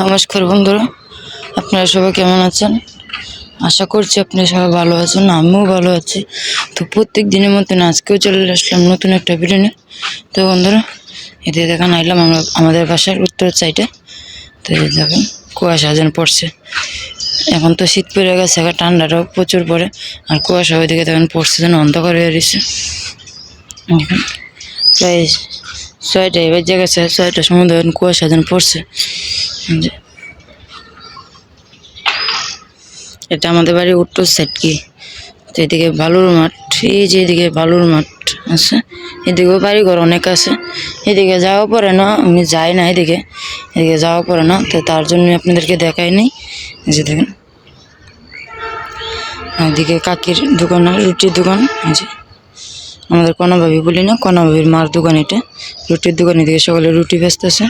নমস্কার বন্ধুরা, আপনারা সবাই কেমন আছেন? আশা করছি আপনারা সবাই ভালো আছেন, আমিও ভালো আছি। তো প্রত্যেক দিনের মতন আজকেও চলে আসলাম নতুন একটা ভিডিও তো বন্ধুরা এতে দেখেন আইলাম আমরা আমাদের বাসার উত্তর সাইডে তো দেখেন কুয়াশা যেন পড়ছে। এখন তো শীত পড়ে গেছে এখন ঠান্ডাটাও প্রচুর পড়ে। আর কুয়াশা ওইদিকে দেখেন পড়ছে যেন অন্ধকার হয়ে রয়েছে। প্রায় ছয়টা, এবার গেছে ছয়টার সময় দেখেন কুয়াশা যেন পড়ছে। এটা আমাদের বাড়ির উত্তর সাইড কি? তো এদিকে বালুর মাঠ, এই যে এদিকে বালুর মাঠ আছে, এদিকেও বাড়ি ঘর অনেক আছে। এদিকে যাওয়া পরে না, আমি যাই না এদিকে এদিকে যাওয়া পরে না, তো তার জন্য আপনাদেরকে দেখাইনি যে দেখেন। এদিকে কাকির দোকান রুটির দোকান যে। আমাদের কনা ভাবি বলি না, কনা ভাবির মার দোকান এটা। রুটির দোকান এদিকে সকালে রুটি বেচতেছে।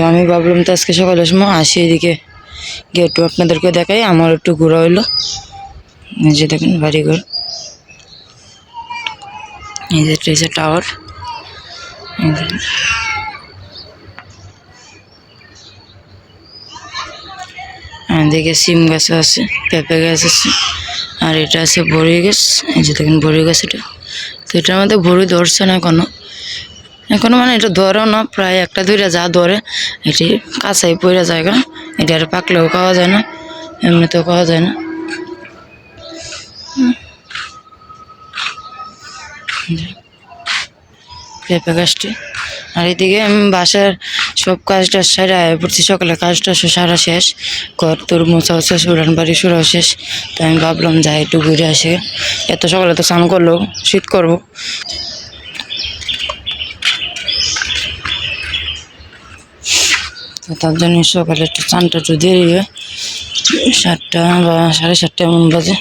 তো আমি ভাবলাম তো আজকে সকালের সময় আসি এদিকে। গিয়ে একটু আপনাদেরকে দেখাই, আমার একটু ঘোরা হইল। এই যে দেখেন বাড়িঘর। এই যে এটা টাওয়ার। এদিকে সিম গাছ আছে, পেঁপে গাছ আছে, আর এটা আছে বড়ি গাছ। এই যে দেখেন বড়ি গাছ এটা। তো এটার মধ্যে বড়ি ধরছে না এখনও। এখনও মানে এটা ধরেও না, প্রায় একটা দুইটা যা ধরে, এটি কাঁচাই পড়ে যায় কেন এটা আর পাকলেও খাওয়া যায় না, এমনিতেও খাওয়া যায় না। পেঁপে গাছটি আর এদিকে আমি বাসার সব কাজটা সেরা পড়ছি, সকালে কাজটা সারা শেষ, ঘর, তোর মোছা শেষ উড়ান বাড়ি সুরাও শেষ। তাই আমি ভাবলাম যাই একটু ঘুরে আসি। এত সকালে তো স্নান করল শীত করব। তার জন্য সকালে একটু চানটা একটু দেরি হয়। সাতটা বা সাড়ে সাতটা এমন বাজে।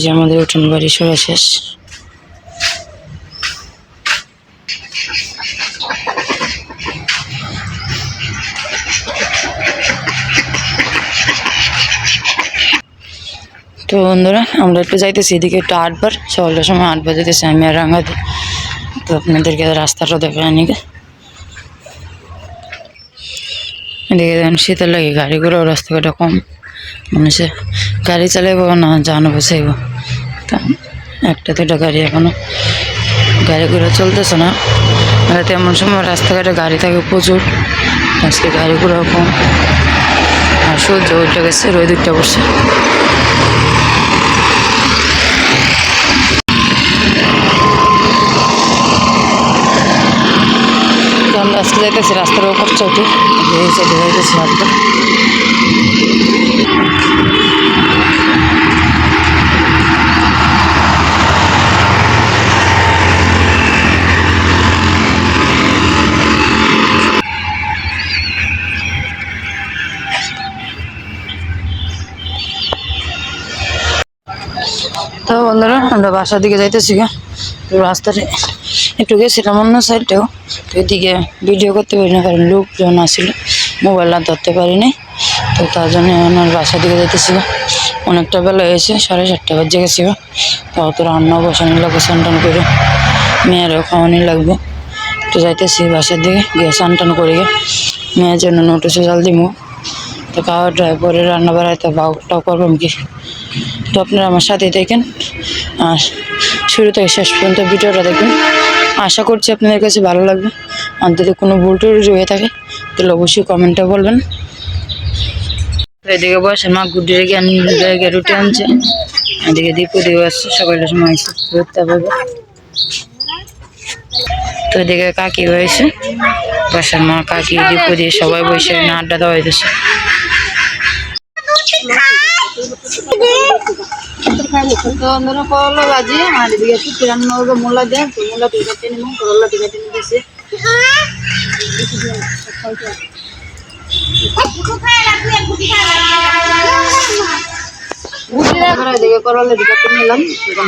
যে আমাদের উঠোন বাড়ি সরা শেষ। তো বন্ধুরা, আমরা একটু যাইতেছি, এদিকে একটু আটবার, সকালটার সময় আট বাজেতেছি আমি আর রাঙাতে তো আপনাদেরকে রাস্তাটা দেখা নিকে এদিকে দেখেন শীতের লাগে গাড়িগুলো রাস্তাঘাটে কম। মানুষে গাড়ি চালাইব না জানো বসাইব। তা একটা দুটা গাড়ি এখনও গাড়ি ঘোড়া চলতেছে না। মানে তেমন সময় রাস্তাঘাটে গাড়ি থাকে প্রচুর। আজকে গাড়ি ঘোড়াও কম। আর সূর্য উঠে গেছে, রোদ উঠে বসে তো আমরা আজকে যাইতেছি, রাস্তার ওপর চৌকি এই সাইডে যাইতেছি হাঁটতে তো বন্ধুরা, আমরা বাসার দিকে যাইতেছি গা তো রাস্তাতে একটু গেছিলাম অন্য সাইডেও তো এদিকে ভিডিও করতে পারি না কারণ লোকজন আসছিল মোবাইল আর ধরতে পারিনি। তো তার জন্য আমার বাসার দিকে যাইতেছি গা অনেকটা বেলা হয়েছে, সাড়ে চারটে বাজে গেছি গা তো অত রান্না বসানি লাগবে স্নান করে মেয়েরও খাওয়ানি লাগবে। তো যাইতেছি বাসার দিকে, গিয়ে স্নান করে গিয়ে মেয়ের জন্য নোটিশে জাল দিব তো খাওয়া পরে রান্না বাড়াইতে বাউটাও করবেন কি। তো আপনারা আমার সাথে দেখেন আর শুরু থেকে শেষ পর্যন্ত ভিডিওটা দেখবেন। আশা করছি আপনাদের কাছে ভালো লাগবে। আর যদি কোনো ভুল টুল হয়ে থাকে, তাহলে অবশ্যই কমেন্টে বলবেন। এদিকে বসে মা গুড্ডি রেখে আনি রেখে রুটি আনছে। এদিকে দীপু দিকে আসছে সকালের সময় এসে ঘুরতে পারবে তো এদিকে কাকি হয়েছে বাসার মা কাকি, দীপু দিয়ে সবাই বসে আড্ডা দেওয়া হয়েছে তো আমরা করল বাজি আর এদিকে একটু তিরান্ন মূলা দেয় তো মূলা দুই কাটে নিবো করলা নিয়ে দিছে এদিকে করলা কাটে নিলাম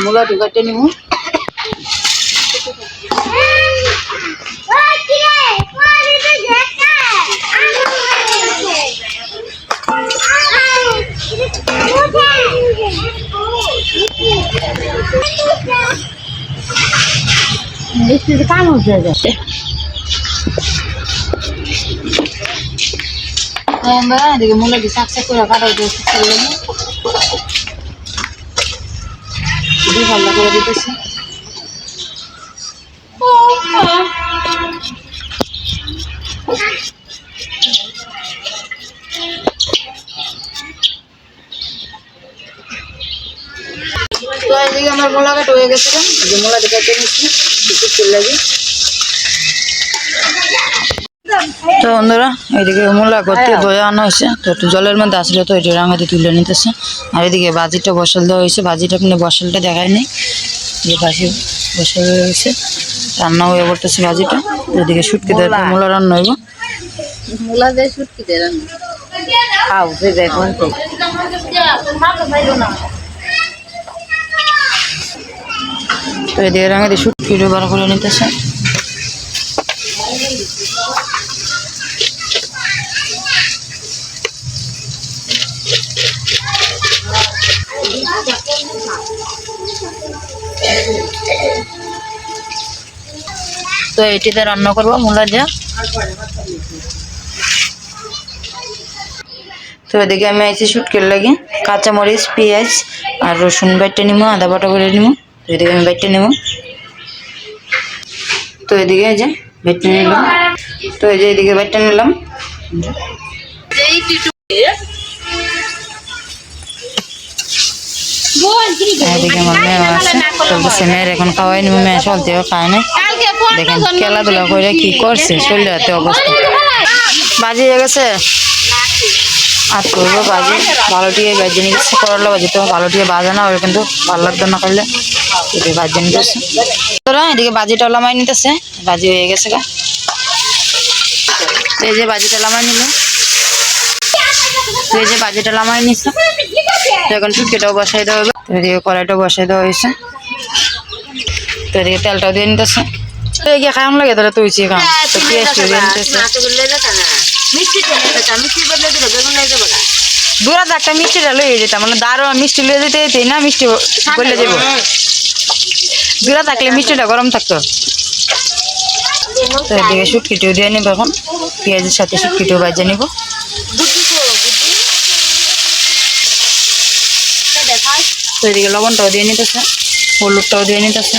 মূলা নিবো বৃষ্টিতে কাম হচ্ছে যাচ্ছে এদিকে মূলত শাক শাক করে কাটা দিয়েছি ভালো করে দিতেছি। Oh, তো এদিকে আমার মোলা কাটা হয়ে গেছে যে মোলাটি কেটে নিচ্ছি কিছু তেল লাগে। তো বন্ধুরা এদিকে মূলা করতে বয়ে আনা হয়েছে। তো একটু জলের মধ্যে আসলে তো এটা রাঙাতে তুলে নিতেছে। আর এদিকে বাজিটা বসাল দেওয়া হয়েছে। বাজিটা আপনি বসালটা দেখায়নি যে বাজি বসাল হয়ে গেছে রান্না হয়ে পড়তেছে বাজিটা। এদিকে শুটকি দেওয়া মূলা। রান্না হইব। মূলা দিয়ে শুটকি দিয়ে রান্না। খাও দেখুন তো এদিকে রাঙাতে শুটকিটা বার করে নিতেছে। তো এটিতে রান্না করব, মূলা দিয়া। তো এদিকে আমি আইছি শুটকির লাগে। কাঁচামরিচ, পেঁয়াজ আর রসুন বাইটে নিবো আদা বাটা করে নিবো এদিকে আমি বাইটে নেব। তো এদিকে যে বাইটে নিলাম। তো এই যে এদিকে বাইটে নিলাম। এখন খাওয়াই নিবো মেয়ে চলতেও খায় না দেখেন, খেলাধুলা করে কি করছে? শরীর হাতে অবস্থা। বাজি গেছে। আর করব বাজি? ভালো টিকে গেছে। করলা বাজি তো ভালো টিকে বাজে না, ওর কিন্তু ভালো লাগতো না করলে এদিকে বাজি নিতেছে এদিকে নিতেছে হয়ে গেছে গা। এই যে বাজিটা লামাই নিল। এই যে বাজিটা লামাই নিছে। এখন চুটকিটাও বসাই দেওয়া হবে। এদিকে কড়াইটাও বসাই দেওয়া হয়েছে। তো এদিকে তেলটাও দিয়ে নিতেছে। তো এগিয়ে খাওয়ান লাগে তাহলে তুই খাও তো না দূরা মিষ্টিটা যেতাম। মানে দারো মিষ্টি যেতে যেতে না, মিষ্টি বললে যাব দূরা থাকলে মিষ্টিটা গরম থাকতো। তো এদিকে শুটকিটিও দিয়ে নিব এখন। পেঁয়াজের সাথে শুটকিটিও বাজিয়ে নিব। তো এদিকে লবণটাও দিয়ে নিতেছে, হলুদটাও দিয়ে নিতেছে।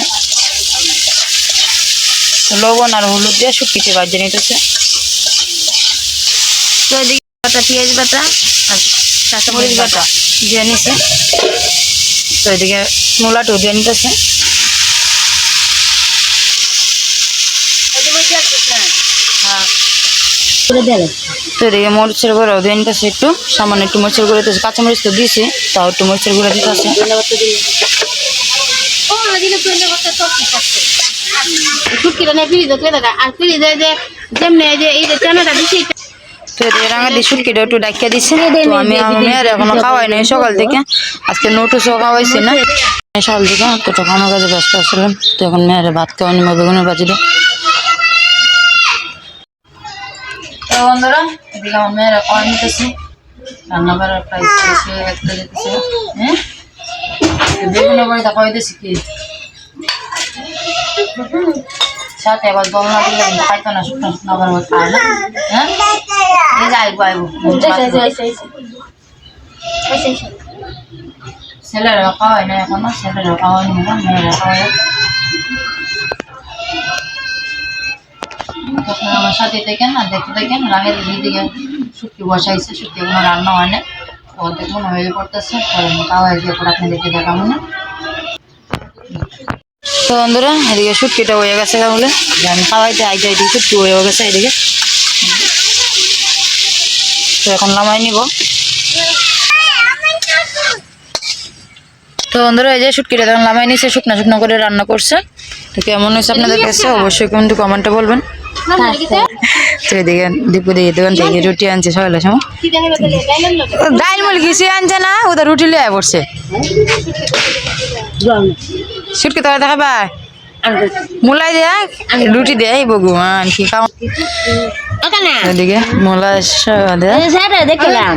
লবণ আর হলুদ দিয়ে শুটকিটি বাজিয়ে নিতেছে। তো এদিকে বাটা, পেঁয়াজ বাটা আর কাঁচামরিচ বাটা দিয়ে নিছে। তো এদিকে মূলাটাও দিয়ে নিতেছে করে দেবে তো এদিকে মরিচের গুঁড়াও দিয়ে নিতেছে একটু। সামান্য একটু মরিচের গুঁড়ো দিতেছে। কাঁচামরিচ তো দিয়েছে তাও একটু মরিচের গুঁড়ো দিতেছে। রাঙা দিয়ে একটু ডাকিয়ে দিচ্ছে তো আমি আমার মেয়ের এখনও খাওয়াই নাই সকাল থেকে। আজকে নোটুসও খাওয়াইছি না। সকাল থেকে তো তখন আমার কাছে ব্যস্ত আসছিলাম তো এখন মেয়ের ভাত খাওয়ানি বেগুনের বাজিটা তো বন্ধুরা এদিকে আমার মেয়েরা খাওয়া নিতেছে। রান্না করার প্রায় শেষ হয়ে একটা যেতেছে হ্যাঁ? বেগুনের বাড়িটা খাওয়াইতেছি কি? সাথে আবার না দিলে খাইতো না শুকনো শুকনো আবার আবার খায় না। হ্যাঁ? এই যে আইবো আইবো। ছেলেরা খাওয়াই না এখনও ছেলেরা খাওয়াই না মেয়েরা খাওয়াই তখন আমার সাথে দেখেন না, দেখতে দেখেন রাগের দিকে শুটকি বসাইছে, শুটকি কোনো রান্না হয় না অর্ধেক মনে হয়ে পড়তেছে খাওয়াই দিয়ে পরে দেখে দেখাবো না। তো বন্ধুরা, এদিকে শুটকিটা হয়ে গেছে যে আমি খাওয়াইতে আইতে এদিকে শুটকি হয়ে গেছে এদিকে। তো এখন নামাই নিব। তো বন্ধুরা, এই যে শুটকিটা তখন নামাই নিছে, শুকনো শুকনো করে রান্না করছে। তো কেমন হয়েছে আপনাদের কাছে, অবশ্যই কিন্তু কমেন্টে বলবেন। তো এদিকে দীপু দিয়ে দোকান থেকে রুটি আনছে সকালের সময় ডাইল মুল কিছু আনছে না ওদের রুটি লিয়ে পড়ছে। শুটকি তোরা দেখাবা? মূলাই দেয়া রুটি দেয় ভগবান কি খাও ওখানে এদিকে মূলা দেখলাম।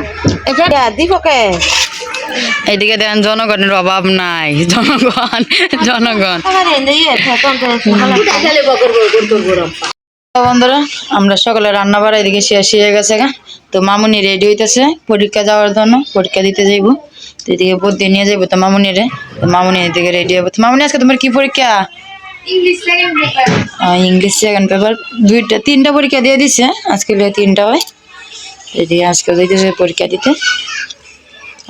এদিকে দেখেন জনগণের অভাব নাই। জনগণ জনগণ। তো বন্ধুরা আমরা সকালে রান্না বাড়া এদিকে শেষ হয়ে গেছে গা। তো মামুনি রেডি হইতেছে পরীক্ষা যাওয়ার জন্য পরীক্ষা দিতে যাইবো। তো এদিকে বদ্যি নিয়ে যাইবো তো মামুনি রে তো মামুনি এদিকে রেডি হব তো মামুনি আজকে তোমার কি পরীক্ষা? ইংলিশ সেকেন্ড পেপার দুইটা তিনটা পরীক্ষা দিয়ে দিছে আজকে তিনটা হয়। এদিকে আজকে যাইতেছে পরীক্ষা দিতে।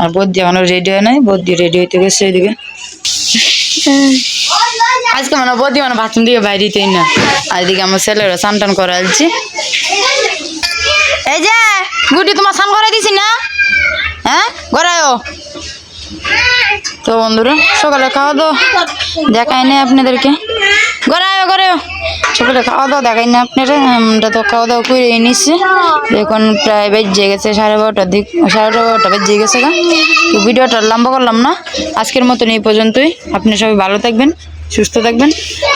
আর বদ্যি এখনও রেডি হয় নাই বদ্যি রেডি হইতে গেছে এদিকে। আজকে মানে বদ্যি মানে বাথরুম বাইরে বাইরেতেই না। আর এদিকে আমার ছেলেরা স্নান টান করা আলছি এই যে গুটি তোমার স্নান করাই দিছি না? হ্যাঁ? গড়ায়ও তো বন্ধুরা, সকালে খাওয়া দাওয়া দেখাই নাই আপনাদেরকে। গড়ায়ও গড়ায়ও সকালে খাওয়া দাওয়া দেখাই না আপনারা, আমরা তো খাওয়া দাওয়া করে নিচ্ছি এখন প্রায় বেজে গেছে, সাড়ে বারোটার দিক, সাড়ে বারোটা বেজে গেছে তো ভিডিওটা লম্বা করলাম না। আজকের মতন এই পর্যন্তই। আপনি সবাই ভালো থাকবেন। সুস্থ থাকবেন।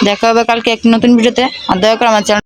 দেখা হবে কালকে এক নতুন ভিডিওতে। আর দয়া করে আমার চ্যানেল